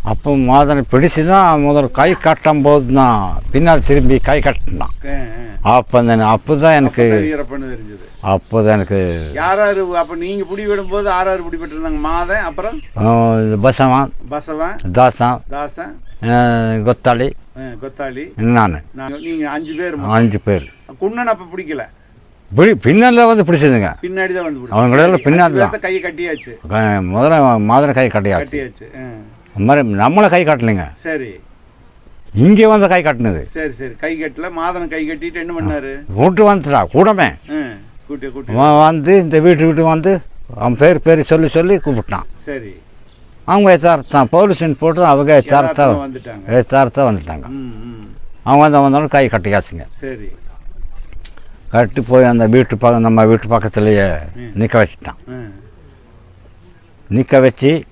அப்போ மோதனை பிடிச்சு தான் முதல்ல கை கட்டும் போது தான் பின்னால் திரும்பி கை கட்டினான் அப்போ தான் அப்போ தான் எனக்கு அப்போ தான் எனக்கு யாராரு அப்ப நீங்க பிடி விடும்போது ஆறாறு பிடி பெற்றிருந்தாங்க மாதன் அப்புறம்? பசவன் பசவன். தாசன் தாசன். கொத்தாளி கொத்தாளி நான். நான் நீங்க அஞ்சு பேர் அஞ்சு பேர். குண்ணன் அப்ப பிடிக்கல. பிடி பின்னால் வந்து பிடிச்சதுங்க. பின்னாடி தான் வந்து அவங்களோட பின்னாடி தான். கையை கட்டியாச்சு முதல்ல மாதிரி கை கட்டியாச்சு. கட்டியாச்சு மாதிரி நம்மளை கை கட்டலைங்க. சரி. இங்கே வந்து கை கட்டினது. சரி சரி. கை கட்டல மாதன் கை கட்டிட்டு என்ன பண்ணாரு? கூடமே. கூட்டி கூட்டி. அவன் வந்து இந்த வீட்டு வீட்டு வந்து அவன் பேர் பேர் சொல்லி சொல்லி கூப்பிட்டான். சரி. அவங்க எத்தார்த்தான் போலீஸ்னு போட்டு அவங்க எத்தார்த்தா வந்துட்டாங்க. எத்தார்த்தா வந்துட்டாங்க. அவங்க வந்து வந்தாலும் கை கட்டியாச்சுங்க. சரி. கட்டி போய் அந்த வீட்டு பக்கம் நம்ம வீட்டு பக்கத்துலேயே நிற்க வச்சுட்டான். நிற்க வச்சு